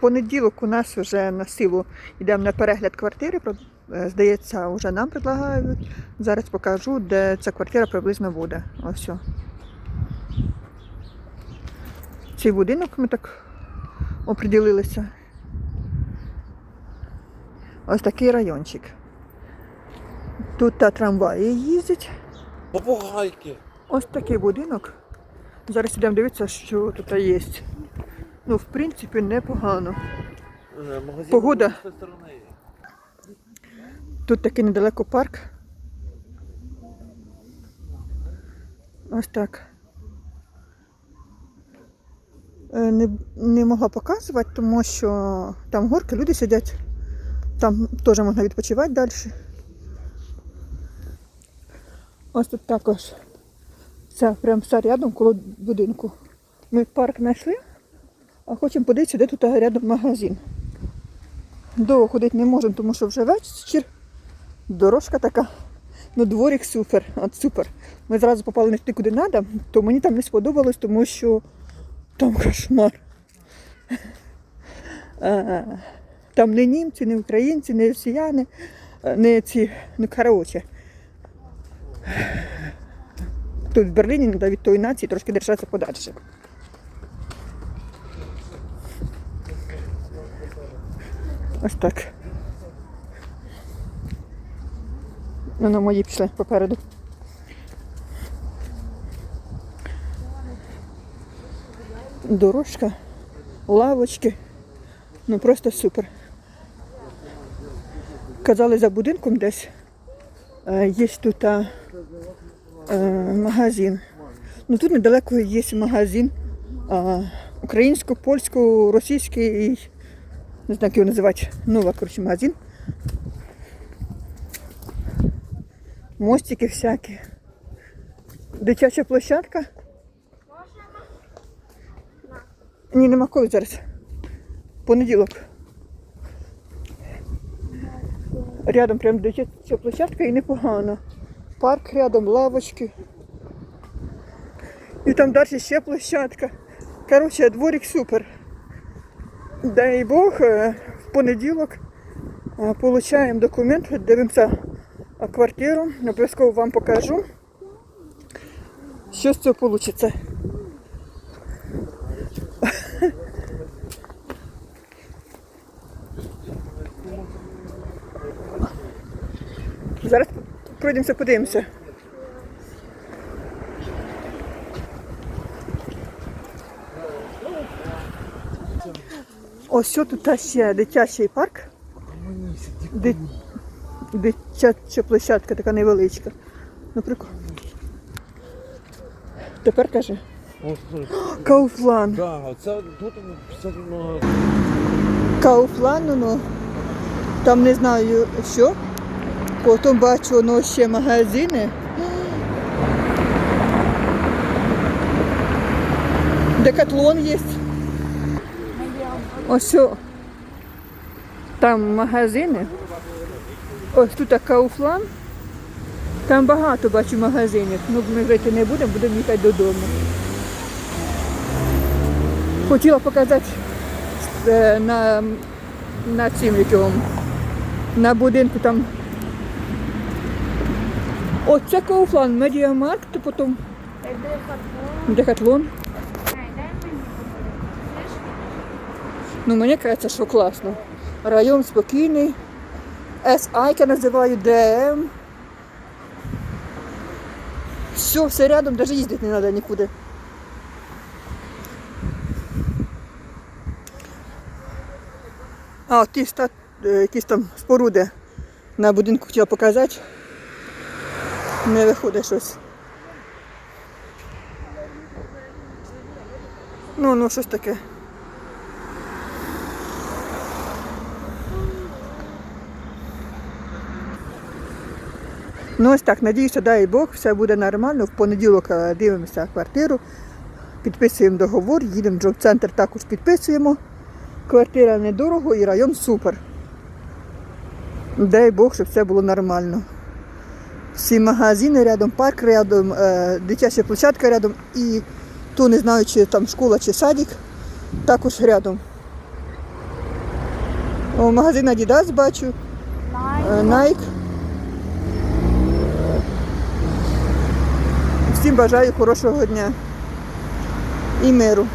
понеділок у нас вже на силу йдемо на перегляд квартири. Е, Здається, вже нам предлагають. Зараз покажу, де ця квартира приблизно буде. Ось. все. Цей будинок ми так оприділилися. Ось такий райончик. Тут та трамваї їздять. Попугайки. Ось такий будинок. Зараз йдемо дивитися, що тут є. Ну, в принципі, непогано. Е, Погода. Тут такий недалеко парк. Ось так. Е, Не, не могла показувати, тому що там горки, люди сидять. Там теж можна відпочивати далі. Ось тут також. Це прям все рядом коло будинку. Ми парк знайшли, а хочемо подивитися, де тут рядом магазин. Довго ходити не можемо, тому що вже вечір. Дорожка така. Ну, дворик супер. От супер. Ми зразу попали не туди, куди треба, то мені там не сподобалось, тому що там кошмар. Там не німці, не українці, не росіяни, не ці, ну коротше. Тут в Берліні треба від тої нації трошки держатися подальше. Ось так. Ну, мої пішли попереду. Дорожка, лавочки. Ну просто супер. Казали за будинком десь. е, Є тут а, е, магазин. Ну тут недалеко є магазин а, українсько, польсько, російський, не знаю, як його називати, нова, коротше, магазин. Мостики всякі. Дитяча площадка. Ні, нема коли зараз. Понеділок. Рядом прям дитяча площадка і непогано. Парк рядом, лавочки. І там далі ще площадка. Коротше, дворик супер. Дай Бог, е, в понеділок е, получаємо документ, дивимося квартиру. Обов'язково вам покажу, що з цього вийде. Зараз пройдемося, подивимося. Ось що тут ще дитячий парк. Ди- Дитяча площадка така невеличка. Ну, прикольно. Тепер каже. Кауфлан. Ну, Кауфлан, ну, ну, там не знаю що. Потім бачу ну, ще магазини. Декатлон є. Ось. Там магазини. Ось тут Кауфлан. Там багато бачу магазинів. Ну, ми вийти не будемо, будемо їхати додому. Хотіла показати е, на, на цим якому, на будинку там. Оце Кауфлан, Медіамаркт, потім Декатлон. Ну, мені кажеться, що класно. Район спокійний. Я називаю ДМ. Все, все рядом, навіть їздити не треба нікуди. А, ті ста, е, якісь там споруди на будинку хотіла показати. Не виходить щось. Ну, ну, щось таке. Ну ось так, надіюся, дай Бог, все буде нормально. В понеділок е, дивимося квартиру, підписуємо договор, їдемо в джоб-центр, також підписуємо. Квартира недорого і район супер. Дай Бог, щоб все було нормально. Всі магазини рядом, парк рядом, е, дитяча площадка рядом і ту не знаю, чи там школа чи садик, також рядом. О, магазин Adidas бачу, е, Nike. Всім бажаю хорошого дня і миру.